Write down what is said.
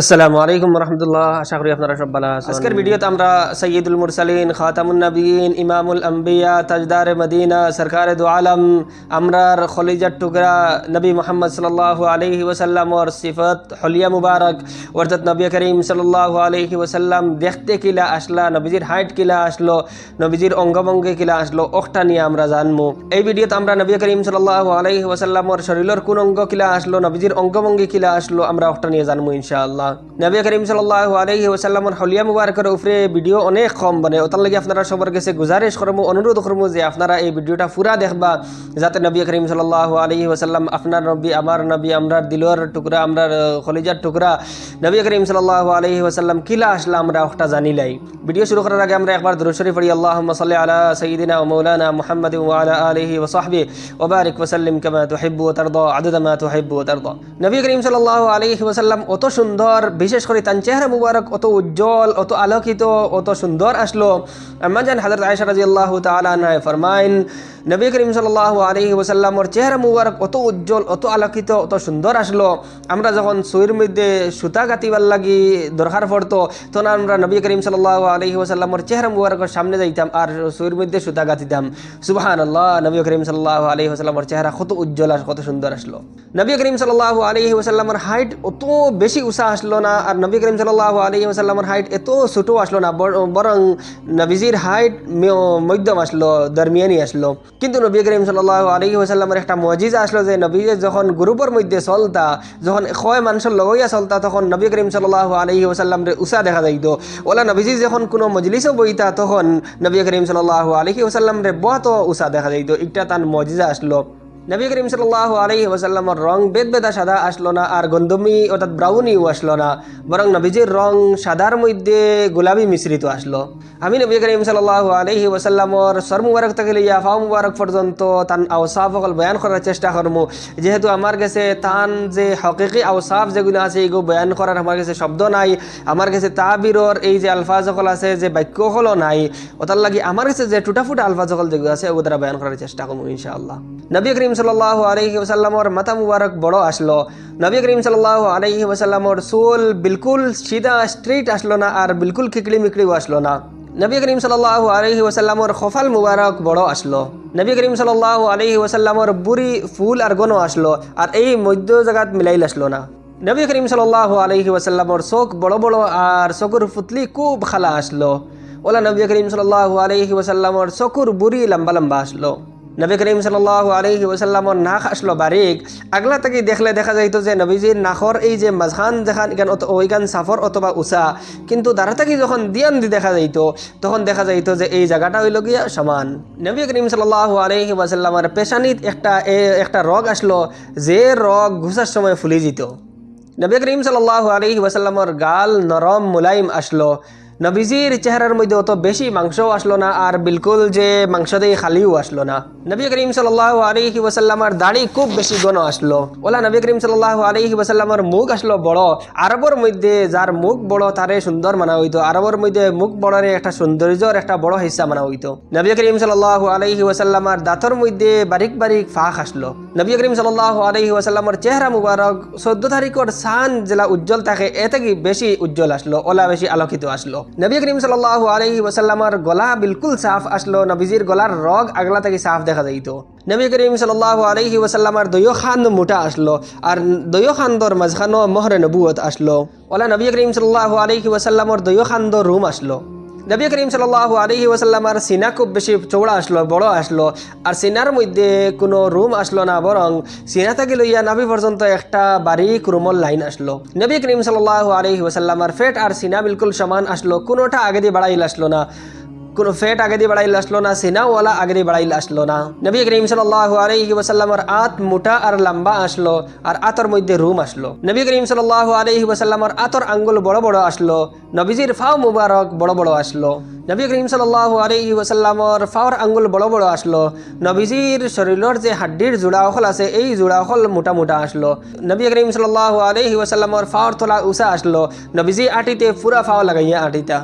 আসসালামু আলাইকুম রহমতুল্লাহ আশা করি আপনারা সব ভালো আছেন। আজকের ভিডিওতে আমরা সৈয়দুল মুরসালিন, খাতামুন নবীন ইমামুল আম্বিয়া, তাজদার মদিনা, সরকার দু আলম, আমরার খলিজার টুকরা নবী মোহাম্মদ সাল্লাল্লাহু আলাইহি ওয়াসাল্লামর সিফত, হলিয়া মুবারক অর্থাৎ নবী করিম সাল্লাল্লাহু আলাইহি ওয়াসাল্লাম দেখতে কিলা আসলা, নবীজির হাইট কিলা আসলো, নবীজির অঙ্গভঙ্গি কিলা আসলো, ওখটা নিয়ে আমরা জানব এই ভিডিওতে আমরা নবী করিম সাল্লাল্লাহু আলাইহি ওয়াসাল্লামর শরীরের কোন অঙ্গ কিলা আসলো, নবীজির অঙ্গভঙ্গি কিলা আসলো, আমরা ওখটা নিয়ে জানব ইনশাআল্লাহ। নবী করিম সাল্লাল্লাহু আলাইহি ওয়াসাল্লামর হলিয়া মুবারকের উপরে ভিডিও অনেক কম বনে। ওটার লাগি আপনারা সবার কাছে গুজারিশ করব অনুরোধ করব যে আপনারা এই ভিডিওটা পুরা দেখবা, যাতে নবী করিম সাল্লাল্লাহু আলাইহি ওয়াসাল্লাম আপনার নবী, আমার নবী, আমরার দিলর টুকরা, আমরার খলিজার টুকরা, নবী করিম সাল্লাল্লাহু আলাইহি ওয়াসাল্লাম কিলা আসলা আমরা ওটা জানিলাই ভিডিও শুরু করার আগে আমরা একবার দুরূদ শরীফ পড়ি, আল্লাহুম্মা সাল্লি আলা সাইয়্যিদিনা ওয়া মাওলানা মুহাম্মাদ ওয়া আলা আলিহি ওয়া সাহবিহি ওয়া বারিক ওয়া সাল্লিম কামা তুহিব্বু তারদা, আদাদা মা তুহিব্বু তারদা। নবী করিম সাল্লাল্লাহু আলাইহি ওয়াসাল্লাম অত সুন্দর বিশেষ করে তার চেহারা মুবারক, অত উজ্জ্বল, অত আলোকিত, অত সুন্দর আসলো। আমাজান হযরত আয়েশা রাদিয়াল্লাহু তাআলা আনহা ফরমাইন নবী করিম সাল্লাল্লাহু আলাইহি ওয়াসাল্লামর চেহারা মুবারক, অত উজ্জ্বল, অত আলোকিত, অত সুন্দর আসলো। আমরা যখন সুইর মধ্যে সুতা গাতিবার লাগি দরকার পড়তো, তখন আমরা নবী করিম সাল্লাল্লাহু আলাইহি ওয়াসাল্লামর চেহারা মুবারকের সামনে যাইতাম আর সুইর মধ্যে সুতা গাতিতাম সুবহানাল্লাহ, নবী করিম সাল্লাল্লাহু আলাইহি ওয়াসাল্লামর চেহারা কত উজ্জ্বল আর কত সুন্দর আসলো। নবী করিম সাল্লাল্লাহু আলাইহি ওয়াসাল্লামর হাইট অত বেশি উষা না। আর নবী করিম সাল্লাল্লাহু আলাইহি ওয়াসাল্লামর হাইট এত ছোটো আসলো না, বর- নবীজির হাইট মধ্যম আসলো, দরমিয়ানি আসলো। কিন্তু নবী করিম সাল্লাল্লাহু আলাইহি ওয়াসাল্লামের একটা মজিজা আসলো যে নবী যখন গ্রুপের মধ্যে চলতা, যখন কয় মানুষের লগইয়া চলতা, তখন নবী করিম সাল্লাল্লাহু আলাইহি ওয়াসাল্লাম রে উষা দেখা যাইত। ওলা নবীজি যখন কোনো মজলিসও বইতা, তখন নবী করিম সাল্লাল্লাহু আলাইহি ওয়াসাল্লাম রে বহুত উষা দেখা যাইত। একটা তার মজিজা আসলো। নবী করিম সাল্লাল্লাহু আলাইহি ওয়াসাল্লামর রং বেদ বেদা সাদা আসলো না, আর গন্ধমি অর্থাৎ ব্রাউনিও আসলো না, বরং নবীজির রং সাদার মধ্যে গোলাপি মিশ্রিত আসলো। আমি নবী করিম সাল্লাল্লাহু আলাইহি ওয়াসাল্লামর সর মুবারক থেকে লইয়া ফাও মুবারক পর্যন্ত তান আওসাফ সকল বয়ান করার চেষ্টা করব যেহেতু আমার কাছে তান যে হকিকি আওসাফ যেগুলো আছে এগুলো বয়ান করার আমার কাছে শব্দ নাই। আমার কাছে তাবিরর এই যে আলফাজ সকল আছে, যে বাক্য সকলও নাই। ওটার লাগি আমার কাছে যে টুটা ফুটা আলফাজ সকল যেগুলো আছে, ওগুলো দ্বারা বয়ান করার চেষ্টা করব ইনশাআল্লাহ। নবী করিম সাল্লাল্লাহু আলাইহি ওয়াসাল্লামর মাথা মুবারক বড় আসলো। নবী করিম সাল্লাল্লাহু আলাইহি ওয়াসাল্লামর চুল বিলকুল সিধা স্ট্রেট আসলো না আর বিলকুল খিকড়ি মিকড়িও আসলো না। নবী করিম সাল্লাল্লাহু আলাইহি ওয়াসাল্লামর খফাল মুবারক বড় আসলো। নবী করিম সাল্লাল্লাহু আলাইহি ওয়াসাল্লামর বুড়ি ফুল আর গনো আসলো আর এই মধ্য জায়গাত মিলাইল আসলো না। নবী করিম সাল্লাল্লাহু আলাইহি ওয়াসাল্লামর চোখ বড় বড় আর চকুর ফুতলি খুব খালা আসলো। ওলা নবী করিম সাল্লাল্লাহু আলাইহি ওয়াসাল্লামর চকুর বুড়ি লম্বা লম্বা আসলো। নবী করিম সাল্লাল্লাহু আলাইহি ওয়াসাল্লামর নাক আসলো বারিক। আগলা থেকে দেখলে দেখা যাইতো যে নবীজির নাখর এই যে মাঝখান যেখান এখান ওইখান সাফর অথবা উষা কিন্তু দ্বারা থেকে যখন দিয়ান দি দেখা যাইতো, তখন দেখা যাইতো যে এই জায়গাটা হইল গিয়া সমান। নবী করিম সাল্লাল্লাহু আলাইহি ওয়াসাল্লামের পেশানিত একটা একটা রোগ আসলো, যে রোগ ঘুষার সময় ফুলি যেত। নবী করিম সাল্লাল্লাহু আলাইহি ওয়াসাল্লামর গাল নরম মুলাইম আসলো। নবীজির চেহারার মধ্যে অত বেশি মাংসও আসলো না, আর বিলকুল যে মাংস দিয়ে খালিও আসলো না। নবী করিম সাল্লাল্লাহু আলাইহি ওয়াসাল্লামের দাড়ি খুব বেশি গণ আসলো। ওলা নবী করিম সাল্লাল্লাহু আলাইহি ওয়াসাল্লামের মুখ আসলো বড়। আরবর মধ্যে যার মুখ বড়, তারে সুন্দর মানা হইতো আরবর মধ্যে মুখ বড়রে একটা সৌন্দর্যর একটা বড় হিস্সা মানা হইতো নবী করিম সাল্লাল্লাহু আলাইহি ওয়াসাল্লামের দাঁতর মধ্যে বারিক বারিক ফাঁক আসলো। নবী করিম সাল্লাল্লাহু আলাইহি ওয়াসাল্লামের চেহারা মুবারক চোদ্দ তারিখের সান জেলা উজ্জ্বল থাকে এতে কি বেশি উজ্জ্বল আসলো, ওলা বেশি আলোকিত আসলো। নবী করিম সাল্লাল্লাহু আলাইহি ওয়াসাল্লামের গলা বিলকুল সাফ আসলো, নবীজির গলার রগ আগলা থেকে সাফ দেখা যাইতো। নবী করিম সাল্লাল্লাহু আলাইহি ওয়াসাল্লামের দয়ো খান মোটা আসলো, আর দয়ো খান্দর মাঝখানো মহরে নবুয়ত আসলো। ওলা নবী করিম সাল্লাল্লাহু আলাইহি ওয়াসাল্লামের দয়ো খান্দ রুম আসলো। নবী করিম সাল্লাল্লাহু আলহি ওসাল্লামার সিনা খুব বেশি চৌড়া আসলো, বড় আসলো, আর সিনার মধ্যে কোনো রুম আসলো না, বরং সিনা থেকে লইয়া নাভি পর্যন্ত একটা বারিক রুমল লাইন আসলো। নবী করিম সাল্লাল্লাহু আলহি ওসাল্লামার ফেট আর সিনা বিলকুল সমান আসলো, কোনোটা আগে দিয়ে বাড়াইল আসলো না। কোনো ফেট আগে দিয়ে বাড়াইল আসলো না, সিনাওয়ালা আগে দিয়ে বাড়াইল আসলো না। নবী করিম সাল্লাল্লাহু আলাইহি ওয়াসাল্লামের আত মোটা আর লম্বা আসলো আর আতর মধ্যে রুম আসলো। নবী করিম সাল্লাল্লাহু আলাইহি ওয়াসাল্লামের আতর আঙ্গুল বড় বড় আসলো, নবীজির ফাও মুবারক বড় বড় আসলো। নবী করিম সাল্লাল্লাহু আলাইহি ওয়াসাল্লামর ফাওয়ার আঙ্গুল বড় বড় আসলো, নবীজির শরীরের যে হাড্ডির জোড়া অখল আছে, এই জোড়া অখল মোটা মোটা আসলো। নবী করিম সাল্লাল্লাহু আলাইহি ওয়াসাল্লামর ফাওয়ার তোলা উষা আসলো, নবীজি আটিতে পুরা ফাও লাগাইয়া আটিতা